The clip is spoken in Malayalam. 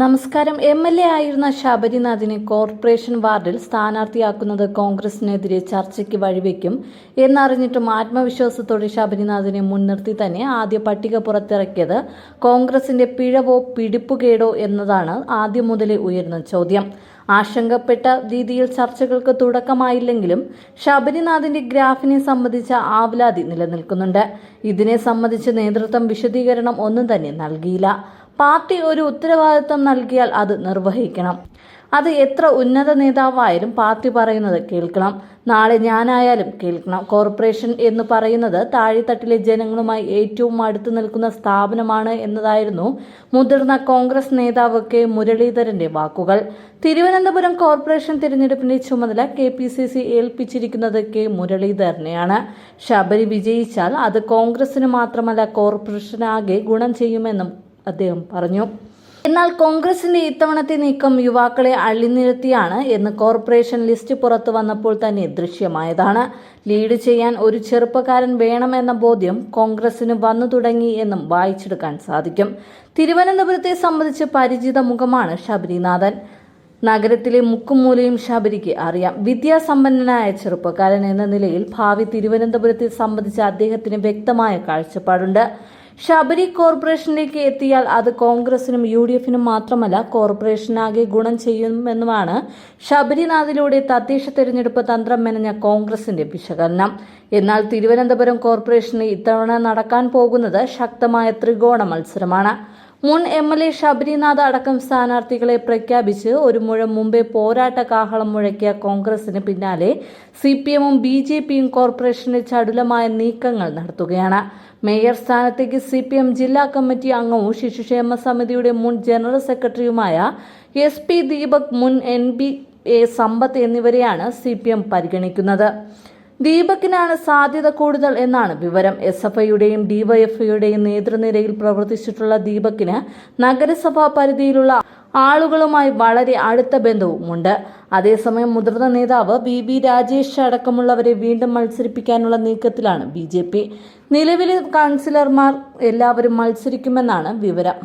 നമസ്കാരം. എം എൽ എ ആയിരുന്ന ശബരിനാഥിനെ കോർപ്പറേഷൻ വാർഡിൽ സ്ഥാനാർത്ഥിയാക്കുന്നത് കോൺഗ്രസിനെതിരെ ചർച്ചയ്ക്ക് വഴിവെക്കും എന്നറിഞ്ഞിട്ടും ആത്മവിശ്വാസത്തോടെ ശബരിനാഥിനെ മുൻനിർത്തി തന്നെ ആദ്യ പട്ടിക പുറത്തിറക്കിയത് കോൺഗ്രസിന്റെ പിഴവോ പിടിപ്പുകേടോ എന്നതാണ് ആദ്യം മുതലേ ഉയർന്ന ചോദ്യം. ആശങ്കപ്പെട്ട രീതിയിൽ ചർച്ചകൾക്ക് തുടക്കമായില്ലെങ്കിലും ശബരിനാഥിന്റെ ഗ്രാഫിനെ സംബന്ധിച്ച ആവലാതി നിലനിൽക്കുന്നുണ്ട്. ഇതിനെ സംബന്ധിച്ച് നേതൃത്വം വിശദീകരണം ഒന്നും തന്നെ നൽകിയില്ല. പാർട്ടി ഒരു ഉത്തരവാദിത്വം നൽകിയാൽ അത് നിർവഹിക്കണം. അത് എത്ര ഉന്നത നേതാവായാലും പാർട്ടി പറയുന്നത് കേൾക്കണം. നാളെ ഞാനായാലും കേൾക്കണം. കോർപ്പറേഷൻ എന്ന് പറയുന്നത് താഴെത്തട്ടിലെ ജനങ്ങളുമായി ഏറ്റവും അടുത്ത് നിൽക്കുന്ന സ്ഥാപനമാണ് എന്നതായിരുന്നു മുതിർന്ന കോൺഗ്രസ് നേതാവ് കെ മുരളീധരന്റെ വാക്കുകൾ. തിരുവനന്തപുരം കോർപ്പറേഷൻ തിരഞ്ഞെടുപ്പിന്റെ ചുമതല കെ പി സി സി ഏൽപ്പിച്ചിരിക്കുന്നത് കെ മുരളീധരനെയാണ്. ശബരി വിജയിച്ചാൽ അത് കോൺഗ്രസിന് മാത്രമല്ല കോർപ്പറേഷനാകെ ഗുണം ചെയ്യുമെന്നും അദ്ദേഹം പറഞ്ഞു. എന്നാൽ കോൺഗ്രസിന്റെ ഇത്തവണത്തെ നീക്കം യുവാക്കളെ അള്ളിനിരത്തിയാണ് എന്ന് കോർപ്പറേഷൻ ലിസ്റ്റ് പുറത്തു വന്നപ്പോൾ തന്നെ ദൃശ്യമായതാണ്. ലീഡ് ചെയ്യാൻ ഒരു ചെറുപ്പക്കാരൻ വേണമെന്ന ബോധ്യം കോൺഗ്രസിന് വന്നു തുടങ്ങി എന്നും വായിച്ചെടുക്കാൻ സാധിക്കും. തിരുവനന്തപുരത്തെ സംബന്ധിച്ച് പരിചിത മുഖമാണ് ശബരിനാഥൻ. നഗരത്തിലെ മുക്കുമൂലയും ശബരിക്ക് അറിയാം. വിദ്യാസമ്പന്നനായ ചെറുപ്പക്കാരൻ എന്ന നിലയിൽ ഭാവി തിരുവനന്തപുരത്തെ സംബന്ധിച്ച് അദ്ദേഹത്തിന് വ്യക്തമായ കാഴ്ചപ്പാടുണ്ട്. ശബരി കോർപ്പറേഷനിലേക്ക് എത്തിയാൽ അത് കോൺഗ്രസിനും യു ഡി എഫിനും മാത്രമല്ല കോർപ്പറേഷനാകെ ഗുണം ചെയ്യുമെന്നുമാണ് ശബരിനാഥിലൂടെ തദ്ദേശ തെരഞ്ഞെടുപ്പ് തന്ത്രം മെനഞ്ഞ കോൺഗ്രസിന്റെ വിശകലനം. എന്നാൽ തിരുവനന്തപുരം കോർപ്പറേഷന് ഇത്തവണ നടക്കാൻ പോകുന്നത് ശക്തമായ ത്രികോണ മത്സരമാണ്. മുൻ എം എൽ എ ശബരിനാഥ് അടക്കം സ്ഥാനാർത്ഥികളെ പ്രഖ്യാപിച്ച് ഒരു മുഴം മുമ്പേ പോരാട്ട കാഹളം മുഴക്കിയ കോൺഗ്രസിന് പിന്നാലെ സി പി എമ്മും ബി ജെ പിയും കോർപ്പറേഷന് ചടുലമായ നീക്കങ്ങൾ നടത്തുകയാണ്. മേയർ സ്ഥാനത്തേക്ക് സി പി എം ജില്ലാ കമ്മിറ്റി അംഗവും ശിശുക്ഷേമ സമിതിയുടെ മുൻ ജനറൽ സെക്രട്ടറിയുമായ എസ് പി ദീപക് മുൻ എൻ ബി എ സമ്പത്ത് എന്നിവരെയാണ് സി പി എം പരിഗണിക്കുന്നത്. ദീപകിനാണ് സാധ്യത കൂടുതൽ എന്നാണ് വിവരം. എസ് എഫ് ഐയുടെയും ഡിവൈഎഫ്ഐയുടെയും നേതൃനിരയിൽ പ്രവർത്തിച്ചിട്ടുള്ള ദീപകിന് നഗരസഭാ പരിധിയിലുള്ള ആളുകളുമായി വളരെ അടുത്ത ബന്ധവുമുണ്ട്. അതേസമയം മുതിർന്ന നേതാവ് വി വി രാജേഷ് അടക്കമുള്ളവരെ വീണ്ടും മത്സരിപ്പിക്കാനുള്ള നീക്കത്തിലാണ് ബി ജെ പി. നിലവിലെ കൗൺസിലർമാർ എല്ലാവരും മത്സരിക്കുമെന്നാണ് വിവരം.